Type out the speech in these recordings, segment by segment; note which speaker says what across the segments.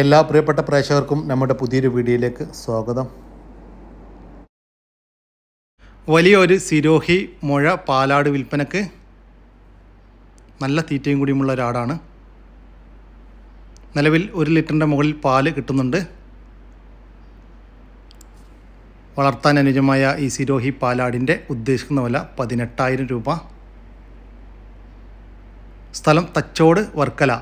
Speaker 1: എല്ലാ പ്രിയപ്പെട്ട പ്രേക്ഷകർക്കും നമ്മുടെ പുതിയൊരു വീഡിയോയിലേക്ക് സ്വാഗതം. വലിയൊരു സിരോഹി മുഴ പാലാട് വിൽപ്പനക്ക് നല്ല തീറ്റയും കൂടിയുമുള്ള ഒരാടാണ്. നിലവിൽ ഒരു ലിറ്ററിന്റെ മുകളിൽ പാൽ കിട്ടുന്നുണ്ട്. വളർത്താൻ അനുജമായ ഈ സിരോഹി പാലാടിന്റെ ഉദ്ദേശിക്കുന്ന വില പതിനെട്ടായിരം രൂപ. സ്ഥലം തച്ചോട് വർക്കല.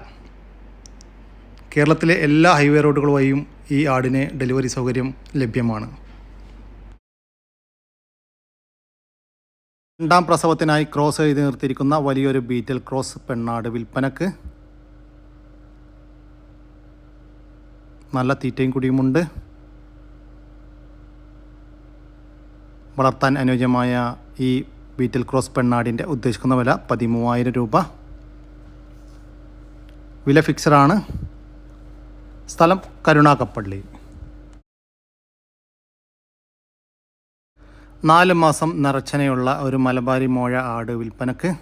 Speaker 1: കേരളത്തിലെ എല്ലാ ഹൈവേ റോഡുകൾ വഴിയും ഈ ആടിന് ഡെലിവറി സൗകര്യം ലഭ്യമാണ്. രണ്ടാം പ്രസവത്തിനായി ക്രോസ് എഴുതി നിർത്തിയിരിക്കുന്ന വലിയൊരു ബീറ്റൽ ക്രോസ് പെണ്ണാട് വിൽപ്പനക്ക് നല്ല തീറ്റയും കുടിയുമുണ്ട്. വളർത്താൻ അനുയോജ്യമായ ഈ ബീറ്റൽ ക്രോസ് പെണ്ണാടിന്റെ ഉദ്ദേശിക്കുന്ന വില പതിമൂവായിരം രൂപ. വില ഫിക്സഡാണ് സ്ഥലം കരുണാകപ്പള്ളി. നാല് മാസം നിറച്ചനയുള്ള ഒരു മലബാരി മോഴ ആട് വിൽപ്പനക്ക്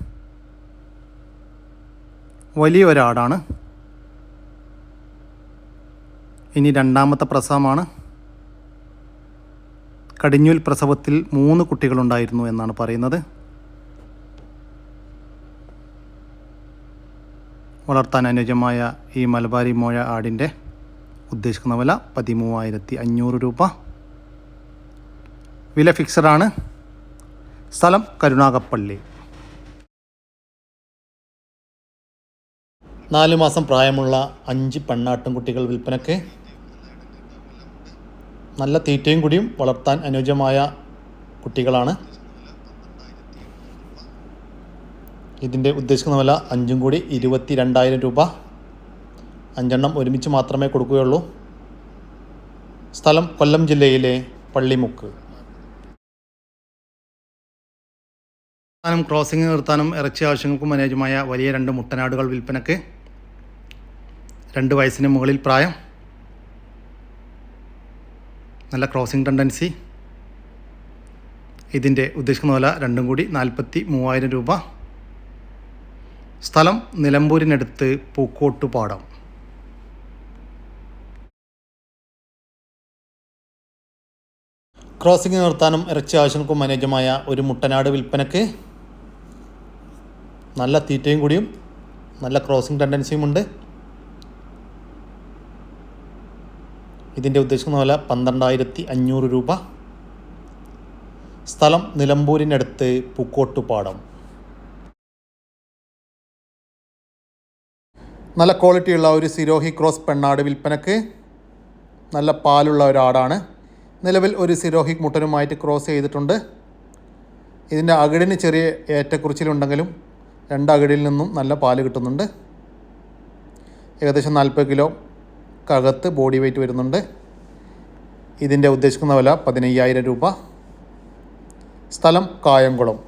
Speaker 1: വലിയൊരാടാണ്. ഇനി രണ്ടാമത്തെ പ്രസവമാണ്. കടിഞ്ഞൂൽ പ്രസവത്തിൽ മൂന്ന് കുട്ടികളുണ്ടായിരുന്നു എന്നാണ് പറയുന്നത്. വളർത്താൻ അനുയോജ്യമായ ഈ മലബാരി മോഴ ആടിന്റെ ഉദ്ദേശിക്കുന്ന വില പതിമൂവായിരത്തി അഞ്ഞൂറ് രൂപ. വില ഫിക്സഡാണ്. സ്ഥലം കരുണാകപ്പള്ളി നാല് മാസം പ്രായമുള്ള അഞ്ച് പെണ്ണാട്ടും കുട്ടികൾ വിൽപ്പനയ്ക്ക് നല്ല തീറ്റയും കൂടിയും വളർത്താൻ അനുയോജ്യമായ കുട്ടികളാണ്. ഇതിന്റെ ഉദ്ദേശിക്കുന്ന വില അഞ്ചും കൂടി ഇരുപത്തി രണ്ടായിരം രൂപ. അഞ്ചെണ്ണം ഒരുമിച്ച് മാത്രമേ കൊടുക്കുകയുള്ളൂ. സ്ഥലം കൊല്ലം ജില്ലയിലെ പള്ളിമുക്ക്. നിർത്താനും ക്രോസിംഗ് നിർത്താനും ഇറച്ചി ആവശ്യങ്ങൾക്കും അനുയോജ്യമായ വലിയ രണ്ട് മുട്ടനാടുകൾ വിൽപ്പനക്ക്. രണ്ട് വയസ്സിന് മുകളിൽ പ്രായം. നല്ല ക്രോസിംഗ് ടെൻഡൻസി. ഇതിന്റെ ഉദ്ദേശിക്കുന്ന വില രണ്ടും കൂടി നാൽപ്പത്തി മൂവായിരം രൂപ. സ്ഥലം നിലമ്പൂരിനടുത്ത് പൂക്കോട്ടുപാടം. ക്രോസിംഗ് നിർത്താനും ഇറച്ചി ആവശ്യങ്ങൾക്കും അനുയോജ്യമായ ഒരു മുട്ടനാട് വിൽപ്പനക്ക് നല്ല തീറ്റയും കൂടിയും നല്ല ക്രോസിംഗ് ടെൻഡൻസിയും ഉണ്ട്. ഇതിന്റെ ഉദ്ദേശിക്കുന്ന വില പന്ത്രണ്ടായിരത്തി അഞ്ഞൂറ് രൂപ. സ്ഥലം നിലമ്പൂരിനടുത്ത് പൂക്കോട്ടുപാടം. നല്ല ക്വാളിറ്റിയുള്ള ഒരു സിരോഹി ക്രോസ് പെണ്ണാട് വിൽപ്പനക്ക് നല്ല പാലുള്ള ഒരാടാണ്. നിലവിൽ ഒരു സിരോഹിക് മുട്ടനുമായിട്ട് ക്രോസ് ചെയ്തിട്ടുണ്ട്. ഇതിന്റെ അകിടിന് ചെറിയ ഏറ്റക്കുറിച്ചിലുണ്ടെങ്കിലും രണ്ട് അകിടിൽ നിന്നും നല്ല പാൽ കിട്ടുന്നുണ്ട്. ഏകദേശം നാൽപ്പത് കിലോ കകത്ത് ബോഡി വെയിറ്റ് വരുന്നുണ്ട്. ഇതിന്റെ ഉദ്ദേശിക്കുന്ന വില പതിനയ്യായിരം രൂപ. സ്ഥലം കായംകുളം.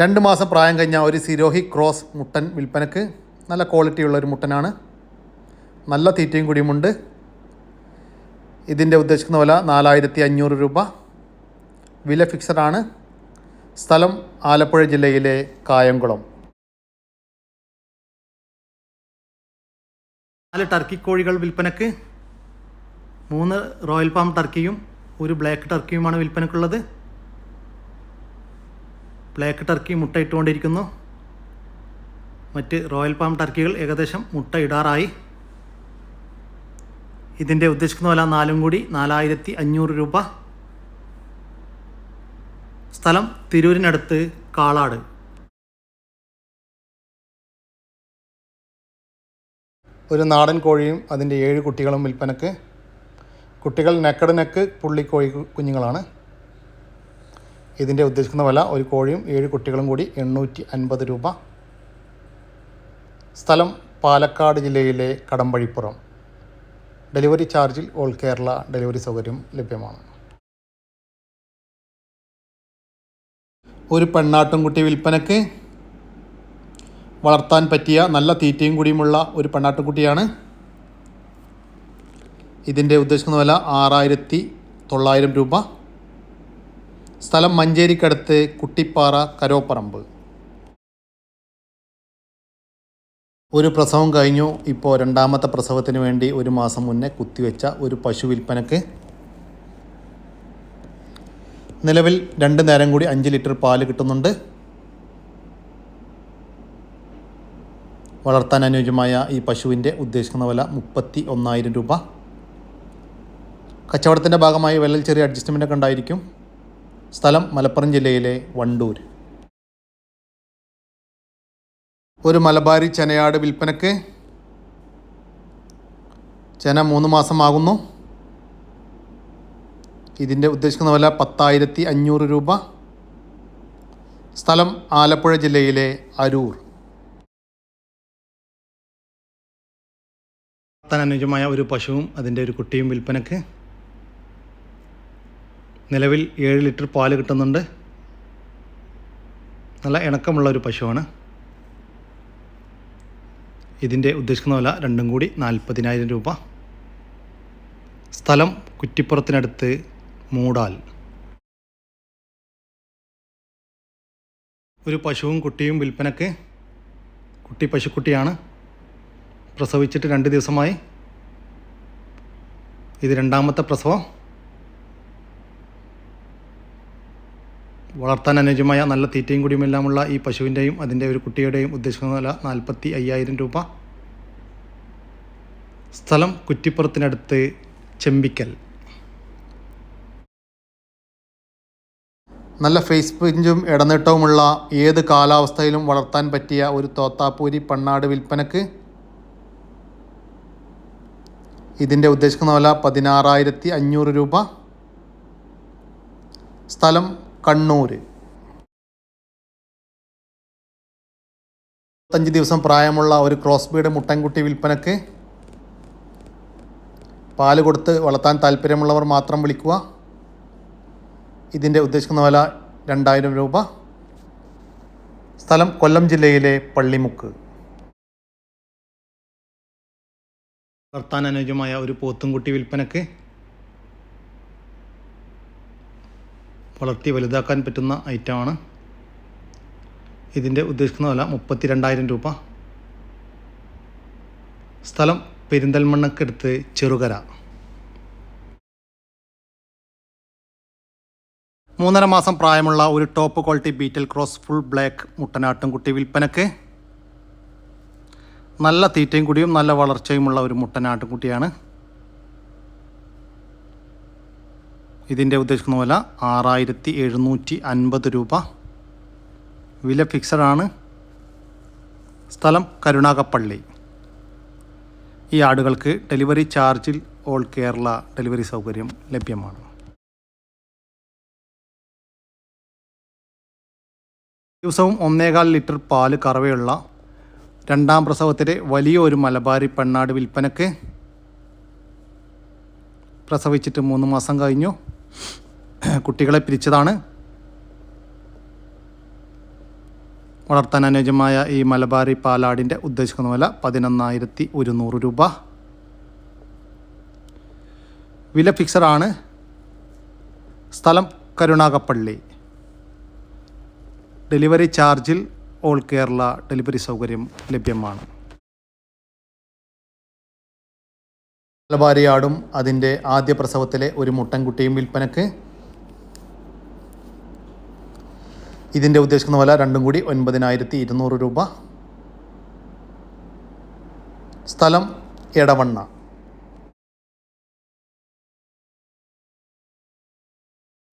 Speaker 1: രണ്ട് മാസം പ്രായം കഴിഞ്ഞ ഒരു സിരോഹി ക്രോസ് മുട്ടൻ വിൽപ്പനക്ക് നല്ല ക്വാളിറ്റിയുള്ള ഒരു മുട്ടനാണ്. നല്ല തീറ്റയും കൂടിയുമുണ്ട്. ഇതിന്റെ ഉദ്ദേശിക്കുന്ന വില നാലായിരത്തി അഞ്ഞൂറ് രൂപ. വില ഫിക്സഡാണ് സ്ഥലം ആലപ്പുഴ ജില്ലയിലെ കായംകുളം. നാല് ടർക്കി കോഴികൾ വിൽപ്പനക്ക്. മൂന്ന് റോയൽ പാം ടർക്കിയും ഒരു ബ്ലാക്ക് ടർക്കിയുമാണ് വിൽപ്പനക്കുള്ളത്. ബ്ലാക്ക് ടർക്കി മുട്ട ഇട്ടുകൊണ്ടിരിക്കുന്നു. മറ്റ് റോയൽ പാം ടർക്കികൾ ഏകദേശം മുട്ട ഇടാറായി. ഇതിന്റെ ഉദ്ദേശിക്കുന്ന വില നാലും കൂടി നാലായിരത്തി അഞ്ഞൂറ് രൂപ. സ്ഥലം തിരൂരിനടുത്ത് കാളാട്. ഒരു നാടൻ കോഴിയും അതിന്റെ ഏഴ് കുട്ടികളും വിൽപ്പനക്ക്. കുട്ടികൾ നെക്കട് നെക്ക് പുള്ളിക്കോഴി കുഞ്ഞുങ്ങളാണ്. ഇതിന്റെ ഉദ്ദേശിക്കുന്ന വില ഒരു കോഴിയും ഏഴ് കുട്ടികളും കൂടി എണ്ണൂറ്റി അൻപത് രൂപ. സ്ഥലം പാലക്കാട് ജില്ലയിലെ കടമ്പഴിപ്പുറം. ഡെലിവറി ചാർജിൽ ഓൾ കേരള ഡെലിവറി സൗകര്യം ലഭ്യമാണ്. ഒരു പെണ്ണാട്ടുംകുട്ടി വിൽപ്പനക്ക് വളർത്താൻ പറ്റിയ നല്ല തീറ്റയും കൂടിയുമുള്ള ഒരു പെണ്ണാട്ടുംകുട്ടിയാണ് ഇതിന്റെ ഉദ്ദേശിക്കുന്ന വില ആറായിരത്തി തൊള്ളായിരം രൂപ. സ്ഥലം മഞ്ചേരിക്കടുത്ത് കുട്ടിപ്പാറ കരോപ്പറമ്പ്. ഒരു പ്രസവം കഴിഞ്ഞു. ഇപ്പോൾ രണ്ടാമത്തെ പ്രസവത്തിന് വേണ്ടി ഒരു മാസം മുന്നേ കുത്തിവെച്ച ഒരു പശു വിൽപ്പനക്ക് നിലവിൽ രണ്ട് നേരം കൂടി അഞ്ച് ലിറ്റർ പാൽ കിട്ടുന്നുണ്ട്. വളർത്താൻ അനുയോജ്യമായ ഈ പശുവിന്റെ ഉദ്ദേശിക്കുന്ന വില മുപ്പത്തി ഒന്നായിരം രൂപ. കച്ചവടത്തിന്റെ ഭാഗമായി വിലയിൽ ചെറിയ അഡ്ജസ്റ്റ്മെന്റ് ഒക്കെ ഉണ്ടായിരിക്കും. സ്ഥലം മലപ്പുറം ജില്ലയിലെ വണ്ടൂർ. ഒരു മലബാരി ചെനയാട് വിൽപ്പനക്ക് ചെന മൂന്ന് മാസമാകുന്നു. ഇതിന്റെ ഉദ്ദേശിക്കുന്ന വില പത്തായിരത്തി അഞ്ഞൂറ് രൂപ. സ്ഥലം ആലപ്പുഴ ജില്ലയിലെ അരൂർ. അനുജമായ ഒരു പശുവും അതിന്റെ ഒരു കുട്ടിയും വിൽപ്പനക്ക്. നിലവിൽ ഏഴ് ലിറ്റർ പാൽ കിട്ടുന്നുണ്ട്. നല്ല ഇണക്കമുള്ള ഒരു പശുവാണ്. ഇതിന്റെ ഉദ്ദേശിക്കുന്ന വില രണ്ടും കൂടി നാൽപ്പതിനായിരം രൂപ. സ്ഥലം കുറ്റിപ്പുറത്തിനടുത്ത് മൂടാൽ. ഒരു പശുവും കുട്ടിയും വിൽപ്പനക്ക് കുട്ടി പശുക്കുട്ടിയാണ്. പ്രസവിച്ചിട്ട് രണ്ട് ദിവസമായി. ഇത് രണ്ടാമത്തെ പ്രസവം. വളർത്താൻ അനുയോജ്യമായ നല്ല തീറ്റയും കുടിയുമെല്ലാമുള്ള ഈ പശുവിന്റെയും അതിന്റെ ഒരു കുട്ടിയുടെയും ഉദ്ദേശിക്കുന്ന വില നാൽപ്പത്തി അയ്യായിരം രൂപ. സ്ഥലം കുറ്റിപ്പുറത്തിനടുത്ത് ചെമ്പിക്കൽ. നല്ല ഫേസ് പിഞ്ചും ഇടനീട്ടവുമുള്ള ഏത് കാലാവസ്ഥയിലും വളർത്താൻ പറ്റിയ ഒരു തോത്താപ്പൂരി പണ്ണാട് വിൽപ്പനക്ക് ഇതിന്റെ ഉദ്ദേശിക്കുന്ന വില പതിനാറായിരത്തി അഞ്ഞൂറ് രൂപ. സ്ഥലം കണ്ണൂർ. അഞ്ച് ദിവസം പ്രായമുള്ള ഒരു ക്രോസ് ബീഡ് മുട്ടൻകുട്ടി വിൽപ്പനക്ക് പാൽ കൊടുത്ത് വളർത്താൻ താല്പര്യമുള്ളവർ മാത്രം വിളിക്കുക. ഇതിന്റെ ഉദ്ദേശിക്കുന്ന വില രണ്ടായിരം രൂപ. സ്ഥലം കൊല്ലം ജില്ലയിലെ പള്ളിമുക്ക്. വളർത്താൻ അനുയോജ്യമായ ഒരു പോത്തുംകുട്ടി വിൽപ്പനക്ക് വളർത്തി വലുതാക്കാൻ പറ്റുന്ന ഐറ്റമാണ്. ഇതിന്റെ ഉദ്ദേശിക്കുന്ന വില മുപ്പത്തി രണ്ടായിരം രൂപ. സ്ഥലം പെരിന്തൽമണ്ണക്കടുത്ത് ചെറുകര. മൂന്നര മാസം പ്രായമുള്ള ഒരു top quality Beetal cross full black മുട്ടനാട്ടും കുട്ടി വിൽപ്പനക്ക്. നല്ല തീറ്റയും കൂടിയും നല്ല വളർച്ചയുമുള്ള ഒരു മുട്ടനാട്ടും ഇതിന്റെ ഉദ്ദേശിക്കുന്ന വില ആറായിരത്തി എഴുന്നൂറ്റി അൻപത് രൂപ. വില ഫിക്സഡാണ്. സ്ഥലം കരുണാകപ്പള്ളി. ഈ ആടുകൾക്ക് ഡെലിവറി ചാർജിൽ ഓൾ കേരള ഡെലിവറി സൗകര്യം ലഭ്യമാണ്. ദിവസവും ഒന്നേകാൽ ലിറ്റർ പാൽ കറവയുള്ള രണ്ടാം പ്രസവത്തിലെ വലിയ ഒരു മലബാരി പെണ്ണാട് വിൽപ്പനക്ക് പ്രസവിച്ചിട്ട് മൂന്ന് മാസം കഴിഞ്ഞു. കുട്ടികളെ പിരിച്ചതാണ്. വളർത്താൻ അനുയോജ്യമായ ഈ മലബാറി പാലാടിന്റെ ഉദ്ദേശിക്കുന്ന വില പതിനൊന്നായിരത്തി ഒരുന്നൂറ് രൂപ. വില ഫിക്സറാണ് സ്ഥലം കരുണാകപ്പള്ളി. ഡെലിവറി ചാർജിൽ ഓൾ കേരള ഡെലിവറി സൗകര്യം ലഭ്യമാണ്. മലബാരിയാടും അതിന്റെ ആദ്യ പ്രസവത്തിലെ ഒരു മുട്ടൻകുട്ടിയും വിൽപ്പനക്ക്. ഇതിന്റെ ഉദ്ദേശിക്കുന്ന വില രണ്ടും കൂടി ഒൻപതിനായിരത്തി ഇരുന്നൂറ് രൂപ. സ്ഥലം എടവണ്ണ.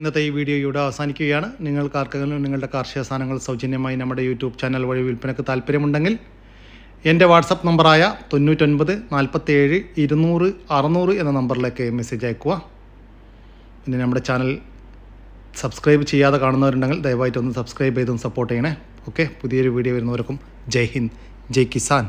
Speaker 1: ഇന്നത്തെ ഈ വീഡിയോ ഇവിടെ അവസാനിക്കുകയാണ്. നിങ്ങൾക്ക് ആർക്കെങ്കിലും നിങ്ങളുടെ കാർഷിക സാധനങ്ങൾ സൗജന്യമായി നമ്മുടെ യൂട്യൂബ് ചാനൽ വഴി വിൽപ്പനക്ക് താല്പര്യമുണ്ടെങ്കിൽ എന്റെ വാട്സപ്പ് നമ്പറായ തൊണ്ണൂറ്റൊൻപത് നാൽപ്പത്തേഴ് ഇരുന്നൂറ് അറുന്നൂറ് എന്ന നമ്പറിലേക്ക് മെസ്സേജ് അയക്കുക പിന്നെ നമ്മുടെ ചാനൽ സബ്സ്ക്രൈബ് ചെയ്യാതെ കാണുന്നവരുണ്ടെങ്കിൽ ദയവായിട്ട് ഒന്ന് സബ്സ്ക്രൈബ് ചെയ്തും സപ്പോർട്ട് ചെയ്യണേ. ഓക്കെ പുതിയൊരു വീഡിയോ വരുന്നവർക്കും ജയ് ഹിന്ദ് ജയ് കിസാൻ.